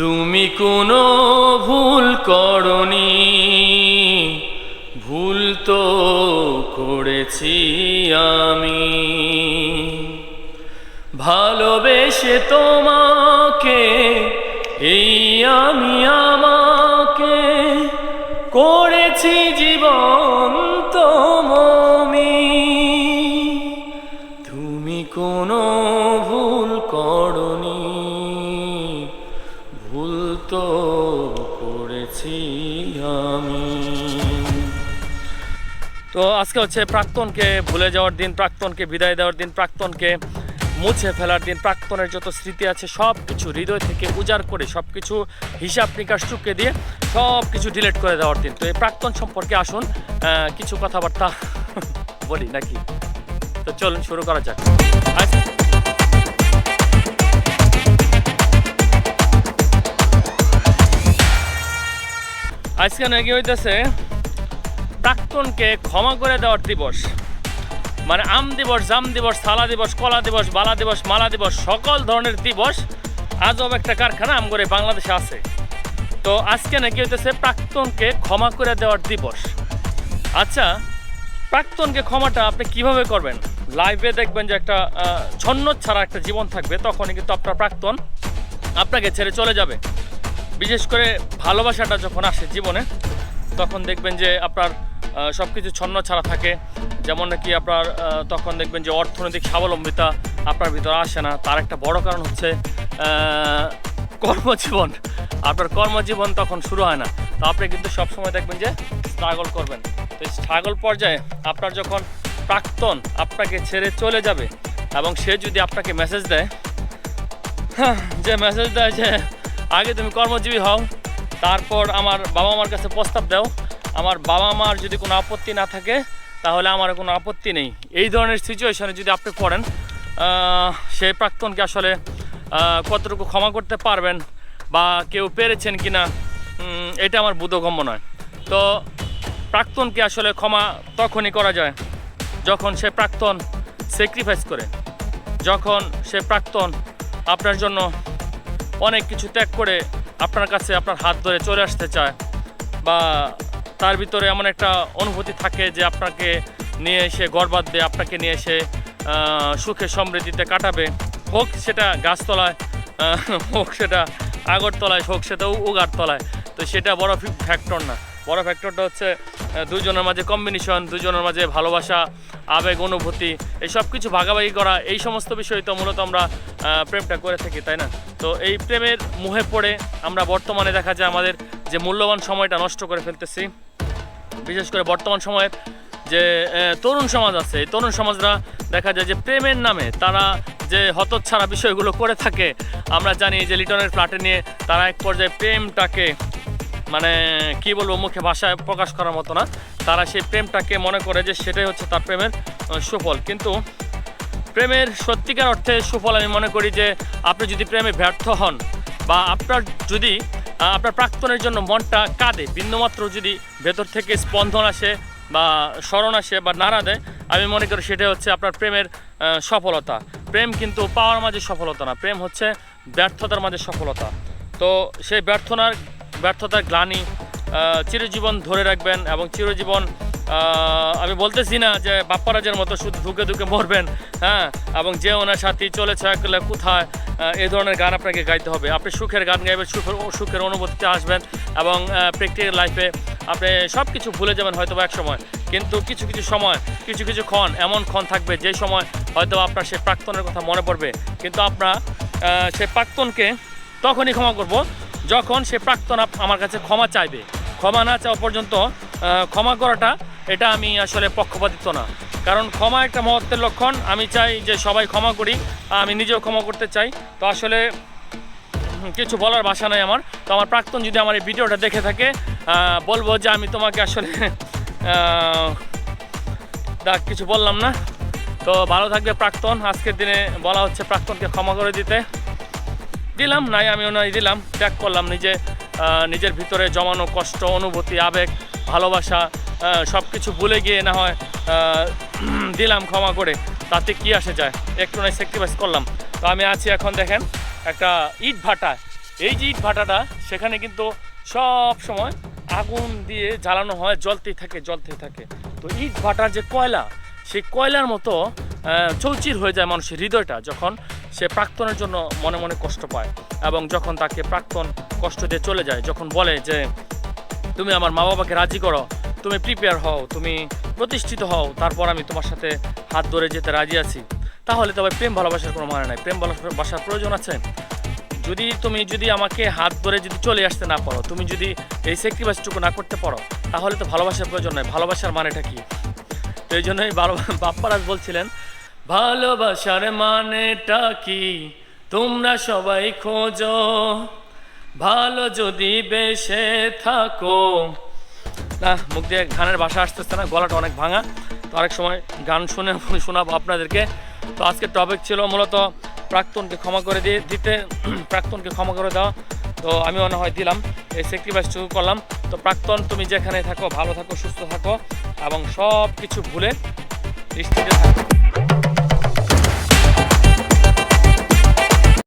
তুমি কোনো ভুল করনি। ভুল তো করেছি আমি। ভালোবেসে তোমাকে, এই আমি আমাকে করেছি জীবন তো আজকে হচ্ছে প্রাক্তনকে ভুলে যাওয়ার দিন, প্রাক্তনকে বিদায় দেওয়ার দিন, প্রাক্তনকে মুছে ফেলার দিন, প্রাক্তনের যত স্মৃতি আছে সব কিছু হৃদয় থেকে উজাড় করে সব কিছু হিসাব নিকাশ চুকে দিয়ে সব কিছু ডিলিট করে দেওয়ার দিন। তো এই প্রাক্তন সম্পর্কে আসুন কিছু কথাবার্তা বলি নাকি? তো চলুন, শুরু করা যাক। আজ আজকে নাকি হইতেছে প্রাক্তনকে ক্ষমা করে দেওয়ার দিবস। মানে আম দিবস, জাম দিবস, থালা দিবস, কলা দিবস, বালা দিবস, মালা দিবস, সকল ধরনের দিবস আজব একটা কারখানা আমগরে বাংলাদেশে আছে। তো আজকে নাকি হইতেছে প্রাক্তনকে ক্ষমা করে দেওয়ার দিবস। আচ্ছা প্রাক্তনকে ক্ষমাটা আপনি কীভাবে করবেন? লাইভে দেখবেন যে একটা ছন্ন ছাড়া একটা জীবন থাকবে, তখনই কিন্তু আপনার প্রাক্তন আপনাকে ছেড়ে চলে যাবে। বিশেষ করে ভালোবাসাটা যখন আসে জীবনে, তখন দেখবেন যে আপনার সব কিছু ছন্ন ছাড়া থাকে। যেমন নাকি আপনার তখন দেখবেন যে অর্থনৈতিক স্বাবলম্বিতা আপনার ভিতরে আসে না। তার একটা বড় কারণ হচ্ছে কর্মজীবন। আপনার কর্মজীবন তখন শুরু হয় না। তো আপনি কিন্তু সবসময় দেখবেন যে স্ট্রাগল করবেন। তো এই স্ট্রাগল পর্যায়ে আপনার যখন প্রাক্তন আপনাকে ছেড়ে চলে যাবে এবং সে যদি আপনাকে মেসেজ দেয় হ্যাঁ, যে মেসেজ দেয় যে আগে তুমি কর্মজীবী হও তারপর আমার বাবা মার কাছে প্রস্তাব দাও আমার বাবা মার যদি কোনো আপত্তি না থাকে, তাহলে আমার কোনো আপত্তি নেই। এই ধরনের সিচুয়েশনে যদি আপনি পড়েন সেই প্রাক্তনকে আসলে কতটুকু ক্ষমা করতে পারবেন বা কেউ পেরেছেন কি না এটা আমার বোধগম্য নয়। তো প্রাক্তনকে আসলে ক্ষমা তখনই করা যায় যখন সে প্রাক্তন স্যাক্রিফাইস করে, যখন সে প্রাক্তন আপনার জন্য অনেক কিছু ত্যাগ করে আপনার কাছে আপনার হাত ধরে চলে আসতে চায় বা তার ভিতরে এমন একটা অনুভূতি থাকে যে আপনাকে নিয়ে এসে গর্বাদ দেয় আপনাকে নিয়ে এসে সুখে সমৃদ্ধিতে কাটাবে। হোক সেটা গাছতলায় হোক সেটা আগরতলায়, হোক সেটা উগারতলায়, তো সেটা বড় ফ্যাক্টর না। বড় ফ্যাক্টরটা হচ্ছে দুজনের মাঝে কম্বিনেশন দুজনের মাঝে ভালোবাসা, আবেগ, অনুভূতি, এই সব কিছু ভাগাভাগি করা, এই সমস্ত বিষয় তো মূলত আমরা প্রেমটা করে থাকি, তাই না? তো এই প্রেমের মুহে পড়ে আমরা বর্তমানে দেখা যায় আমাদের যে মূল্যবান সময়টা নষ্ট করে ফেলতেছি। বিশেষ করে বর্তমান সময়ের যে তরুণ সমাজ আছে, এই তরুণ সমাজরা দেখা যায় যে প্রেমের নামে তারা যে হতচ্ছাড়া বিষয়গুলো করে থাকে, আমরা জানি যে লিটনের ফ্ল্যাটে নিয়ে তারা এক পর্যায়ে প্রেমটাকে মানে কি বলব, মুখে, ভাষায় প্রকাশ করার মতো না। তারা সেই প্রেমটাকে মনে করে যে সেটাই হচ্ছে তার প্রেমের সুফল। কিন্তু প্রেমের সত্যিকার অর্থে সুফল আমি মনে করি যে, আপনি যদি প্রেমে ব্যর্থ হন বা আপনার যদি আপনার প্রাক্তনের জন্য মনটা কাঁদে। বিন্দুমাত্র যদি ভেতর থেকে স্পন্দন আসে বা স্মরণ আসে বা নাড়া দেয়, আমি মনে করি সেটাই হচ্ছে আপনার প্রেমের সফলতা। প্রেম কিন্তু পাওয়ার মাঝে সফলতা না, প্রেম হচ্ছে ব্যর্থতার মাঝে সফলতা। তো সেই ব্যর্থনার, ব্যর্থতার গ্লানি চিরজীবন ধরে রাখবেন এবং চিরজীবন আমি বলতেছি না যে বাপ্পারাজের মতো শুধু ধুকে ধুকে মরবেন হ্যাঁ? এবং যে ওনার সাথী চলেছে কোথায় এই ধরনের গান আপনাকে গাইতে হবে। আপনি সুখের গান গাইবেন, সুখের সুখের অনুভূতিতে আসবেন এবং প্র্যাকটিক্যাল লাইফে আপনি সব কিছু ভুলে যাবেন হয়তো এক সময়। কিন্তু কিছু কিছু সময়, কিছু কিছু ক্ষণ, এমন ক্ষণ থাকবে যে সময় হয়তো আপনার সেই প্রাক্তনের কথা মনে পড়বে। কিন্তু আপনার সেই প্রাক্তনকে তখনই ক্ষমা করব যখন সে প্রাক্তন আমার কাছে ক্ষমা চাইবে। ক্ষমা না চাওয়া পর্যন্ত ক্ষমা করাটা, এটা আমি আসলে পক্ষপাতিত্ব না। কারণ ক্ষমা একটা মহত্বের লক্ষণ। আমি চাই যে সবাই ক্ষমা করি, আমি নিজেও ক্ষমা করতে চাই। তো আসলে কিছু বলার ভাষা নাই আমার। তো আমার প্রাক্তন যদি আমার এই ভিডিওটা দেখে থাকে বলব যে আমি তোমাকে আসলে দেখ, কিছু বললাম না। তো ভালো থাকবে প্রাক্তন। আজকের দিনে বলা হচ্ছে প্রাক্তনকে ক্ষমা করে দিতে। দিলাম, নাই আমি ওনাই দিলাম। ত্যাগ করলাম নিজে নিজের ভিতরে জমানো কষ্ট, অনুভূতি, আবেগ, ভালোবাসা সব কিছু ভুলে গিয়ে না হয় দিলাম ক্ষমা করে। তাতে কি আসে যায়? একটু নয় স্যাক্রিফাইস করলাম। তো আমি আছি এখন দেখেন, একটা ইট ভাটা। এই যে ইট ভাটাটা, সেখানে কিন্তু সব সময় আগুন দিয়ে জ্বালানো হয় জ্বলতেই থাকে জ্বলতেই থাকে। তো ইট ভাটার যে কয়লা, সেই কয়লার মতো চৌচির হয়ে যায় মানুষের হৃদয়টা, যখন সে প্রাক্তনের জন্য মনে মনে কষ্ট পায় এবং যখন তাকে প্রাক্তন কষ্ট দিয়ে চলে যায়, যখন বলে যে, তুমি আমার মা বাবাকে রাজি করো তুমি প্রিপেয়ার হও, তুমি প্রতিষ্ঠিত হও, তারপর আমি তোমার সাথে হাত ধরে যেতে রাজি আছি। তাহলে তবে প্রেম ভালোবাসার কোনো মানে নাই। প্রেম ভালোবাসার প্রয়োজন আছে? যদি তুমি যদি আমাকে হাত ধরে যদি চলে আসতে না পারো, তুমি যদি এই স্যাক্রিফাইসটুকু না করতে পারো, তাহলে তো ভালোবাসার প্রয়োজন নয় ভালোবাসার মানেটা কি? এই জন্যই বাপ্পারাজ বলছিলেন, ভালোবাসার মানেটা কি? তোমরা সবাই খোঁজো। ভালো যদি বেসে থাকো না, মুখ দিয়ে গানের ভাষা আসতেছে না, গলাটা অনেক ভাঙা। তো আরেক সময় গান শুনে শোনাবো আপনাদেরকে। তো আজকে টপিক ছিল মূলত প্রাক্তনকে ক্ষমা করে দিয়ে দিতে, প্রাক্তনকে ক্ষমা করে দেওয়া। তো আমি মনে হয় দিলাম, এই স্যাক্রিফাইসটুকু করলাম। তো প্রাক্তন, তুমি যেখানে থাকো, ভালো থাকো, সুস্থ থাকো, এবং সব কিছু ভুলে দৃষ্টিতে থাকো।